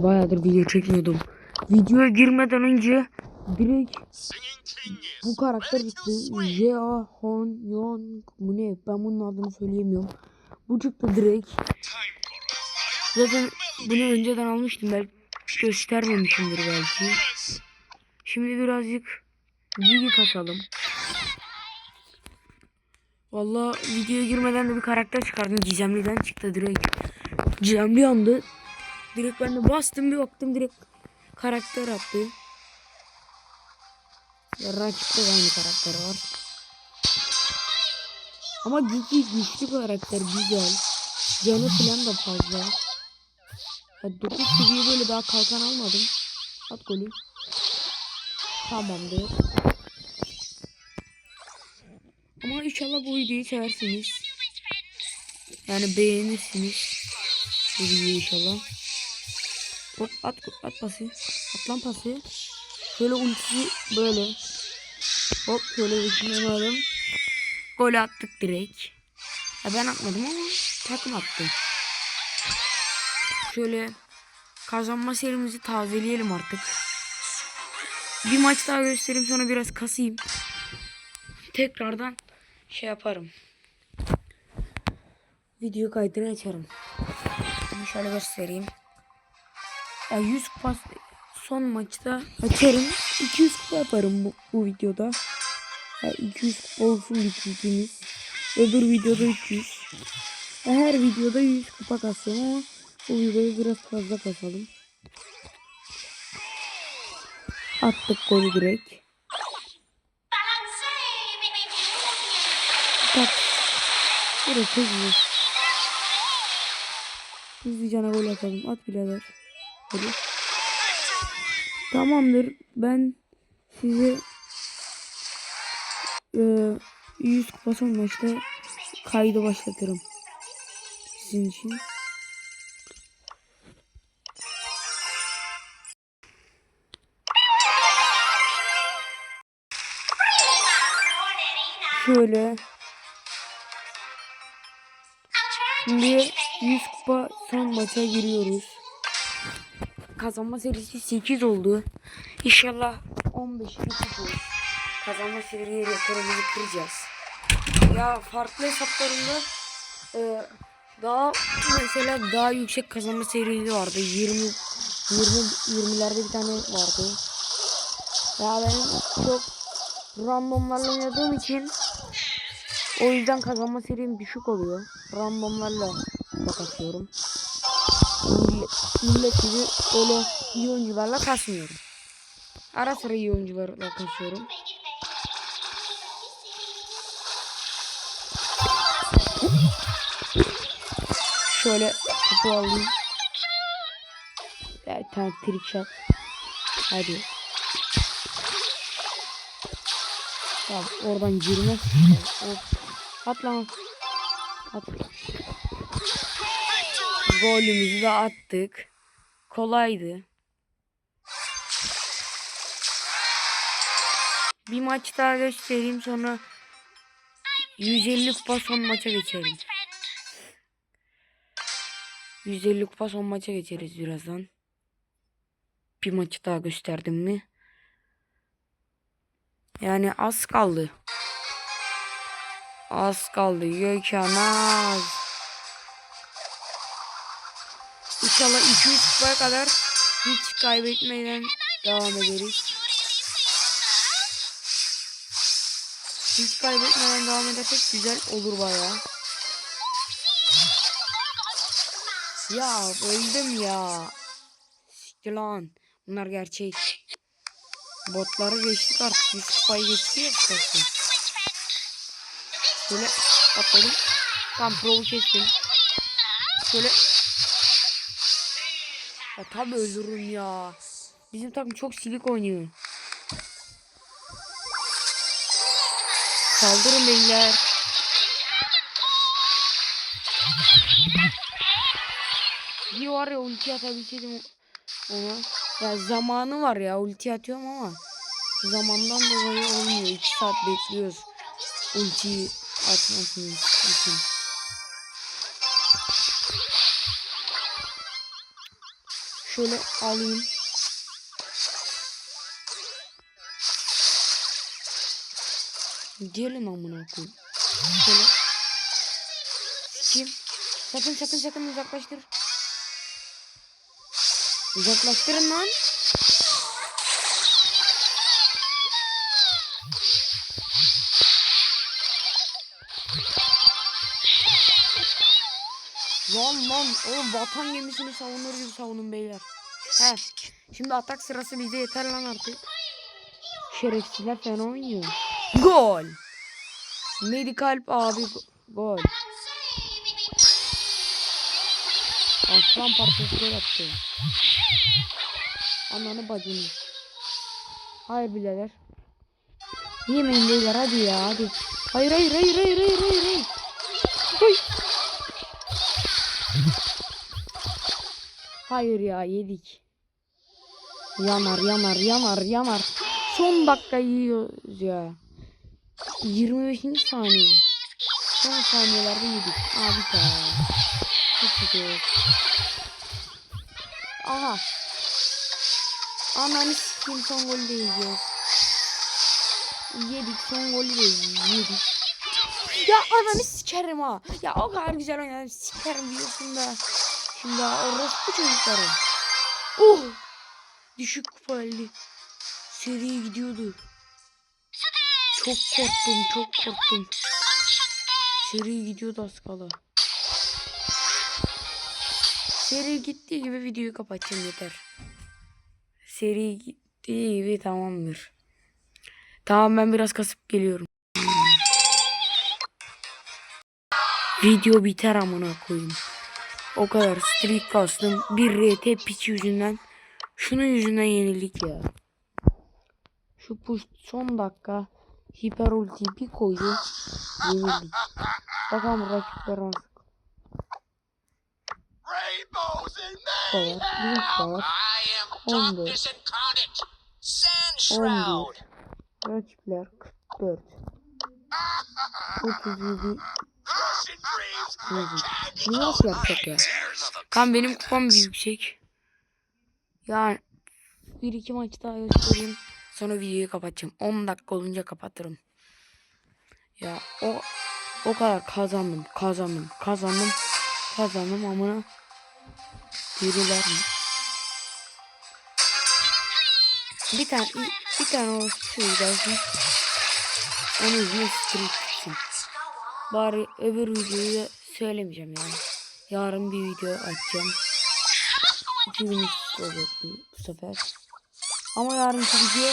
Arkadaşlar bayağıdır video çekmiyordum. Videoya girmeden önce direkt bu karakter çıktı. Jea Hon bu ne? Ben bunun adını söyleyemiyorum. Bu çıktı direkt. Zaten bunu önceden almıştım belki göstermemişimdir belki. Şimdi birazcık Gigi kasalım. Valla videoya girmeden de bir karakter çıkardım. Gizemli'den çıktı direkt. Gizemli yandı. Direkt ben de bastım bir baktım direkt karakter attı. Ya rakipte de aynı karakter var. Ama Gigi güçlü karakter güzel. Canı falan da fazla. Ya 9 seviye böyle daha kalkan almadım. At golü. Tamamdır. Ama inşallah bu videoyu seversiniz. Yani beğenirsiniz. Bu videoyu inşallah. Hop at at pası. At lan pası. Şöyle ultisi böyle. Hop şöyle düşünemedim. Gol attık direkt. Ya ben atmadım ama takım attı. Şöyle kazanma serimizi tazeleyelim artık. Bir maç daha göstereyim sonra biraz kasayım. Tekrardan şey yaparım. Video kaydını açarım. Şöyle göstereyim. Ya 100 kupa son maçta açarım. 200 kupa yaparım bu, bu videoda. Ya 200 kupa olsun bitirdiğimiz. Öbür videoda 300. Ya her videoda 100 kupa kasıyorum ama bu videoyu biraz fazla kasalım. Attık golü direkt. Tak. Direkt hızlı. Hızlıcana gol atalım. At birader. Hadi. Tamamdır. Ben size e, 100 kupa son maçta kaydı başlatırım. Sizin için. Şöyle. Şimdi 100 kupa son maça giriyoruz. Kazanma serisi 8 oldu. İnşallah 15 yapacağız. Kazanma serisi rekorumuzu kıracağız. Ya farklı hesaplarımda e, daha mesela daha yüksek kazanma serisi vardı. 20 20 20'lerde bir tane vardı. Ya benim çok randomlarla oynadığım için o yüzden kazanma serim düşük oluyor. Randomlarla bakıyorum. Millet, gibi öyle iyi oyuncularla kasmıyorum. Ara sıra iyi oyuncularla kasıyorum. Şöyle topu alayım. Bir tane trick shot. Hadi. Tamam oradan girmez. Hop. At lan. Golümüzü de attık. Kolaydı. Bir maç daha göstereyim sonra 150 kupa son maça geçelim. 150 kupa son maça geçeriz birazdan. Bir maçı daha gösterdim mi? Yani az kaldı. Az kaldı. Gökhan az. İnşallah 200 kupaya kadar hiç kaybetmeden devam ederiz. Hiç kaybetmeden devam edersek güzel olur baya. Ya öldüm ya. Siktir lan. Bunlar gerçek. Botları geçtik artık. Biz kupayı geçti ya. Şöyle atladım. Tam pro'u kestim. Şöyle. Ya tabi öldürürüm ya. Bizim takım çok silik oynuyor. Saldırın beyler. Bir var ya ulti atabilseydim ona. Ya zamanı var ya ulti atıyorum ama zamandan dolayı olmuyor. 2 saat bekliyoruz ultiyi atmasını için. Şöyle alayım. Gelin amına koyayım. Şöyle. Kim? Sakın sakın sakın uzaklaştır. Uzaklaştırın lan. Oğlum vatan gemisini savunur gibi savunun beyler. He. Şimdi atak sırası bize yeter lan artık. Şerefsizler fena oynuyor. Gol. Medikal abi go- gol. Aslan parçası gol attı. Ananı bacını. Hayır birader. Yemeyin beyler hadi ya hadi. Hayır hayır hayır hayır hayır hayır hayır. Hayır. Hayır ya yedik. Yanar yanar yanar yanar. Son dakika yiyoruz ya. 25. saniye. Son saniyelerde yedik. Abi ta. Çok kötü. Aha. Ananı sikeyim son golü de yiyeceğiz. Yedik son golü de yedik. Ya ananı sikerim ha. Ya o kadar güzel oynadım. Sikerim biliyorsun da. Şimdi orospu çocukları. Oh. Düşük kupa elde. Seri gidiyordu. Çok korktum çok korktum. Seri gidiyordu az kala. Seri gittiği gibi videoyu kapatacağım yeter. Seri gittiği gibi tamamdır. Tamam ben biraz kasıp geliyorum. Video biter amına koyayım. O kadar streak kastım. Bir RT piç yüzünden. Şunun yüzünden yenildik ya. Şu push son dakika hiper ulti bir koydu. Yenildik. Bakalım rakipler nasıl. Rainbows in Var. Link var. I am 14. darkness incarnate. Sand 11. shroud. Rakipler 44. 37. Bunu nasıl yapacak ya? Kan benim kupam bir. Yani bir iki maç daha göstereyim. Sonra videoyu kapatacağım. 10 dakika olunca kapatırım. Ya o o kadar kazandım, kazandım, kazandım, kazandım amına. Yürüler mi? Bir tane bir tane o şey gelsin. Onun yüzüne gitsin. Bari öbür videoyu söylemeyeceğim yani. Yarın bir video açacağım. İki gün olacak bu, sefer. Ama yarınki video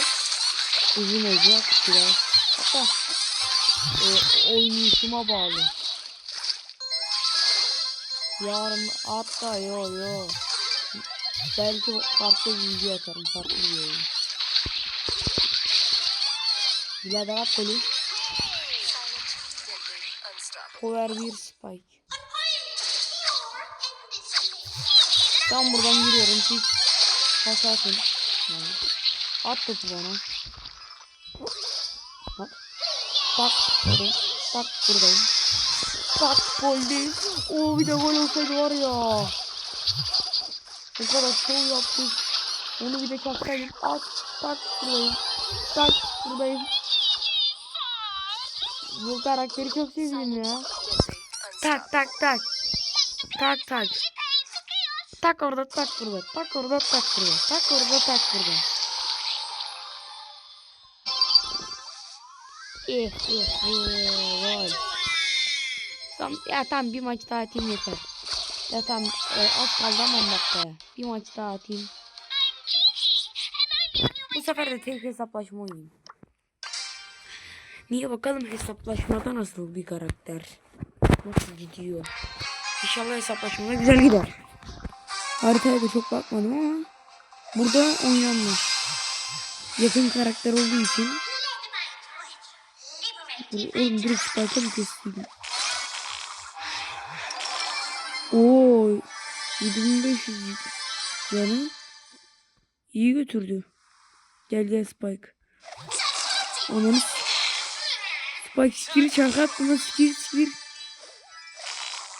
uzun olacak biraz. Hatta e, oynayışıma bağlı. Yarın hatta yo yo. Belki farklı bir video atarım farklı bir oyun. Birader at golü. Power bir spike. Ben buradan giriyorum. Siz pas atın. Yani. At topu bana. Bak. Bak. Bak buradayım. Bak gol değil. Oo bir de gol olsaydı var ya. O kadar şov yaptık. Onu bir de çaksaydım. At. Tak buradayım. Tak buradayım. Bu karakteri çok sevdim ya. Tak tak tak. Tak tak. Tak orada tak burada. Tak orada tak burada. Tak orada tak burada. Eh eh eh. Tamam, ya tamam bir maç daha atayım yeter. Ya tamam e, az kaldı ama 10 dakikaya. Bir maç daha atayım. Bu sefer de tek hesaplaşma oynayayım. Niye bakalım hesaplaşmada nasıl bir karakter? Nasıl gidiyor? İnşallah hesaplaşmada güzel gider. Haritaya da çok bakmadım ama burada oynanmış. Yakın karakter olduğu için Oğlum direkt spike'a mı kestim? Oo 7500 canı iyi götürdü. Gel gel Spike. Onun Spike skill'i çark attığında skill skill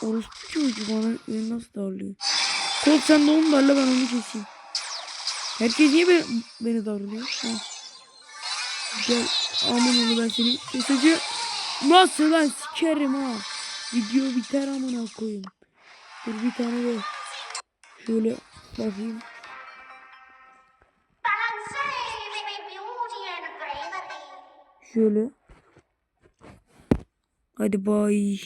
Orospu çocuğu bana beni nasıl darlıyor? Colt sen de onu darla ben onu keseyim. Herkes niye beni, beni darlıyor? Ha. Gel aman oğlu ben seni keseceğim. Nasıl lan sikerim ha. Video biter amına koyayım. Dur bir tane de şöyle bakayım. Şöyle. Hadi bay.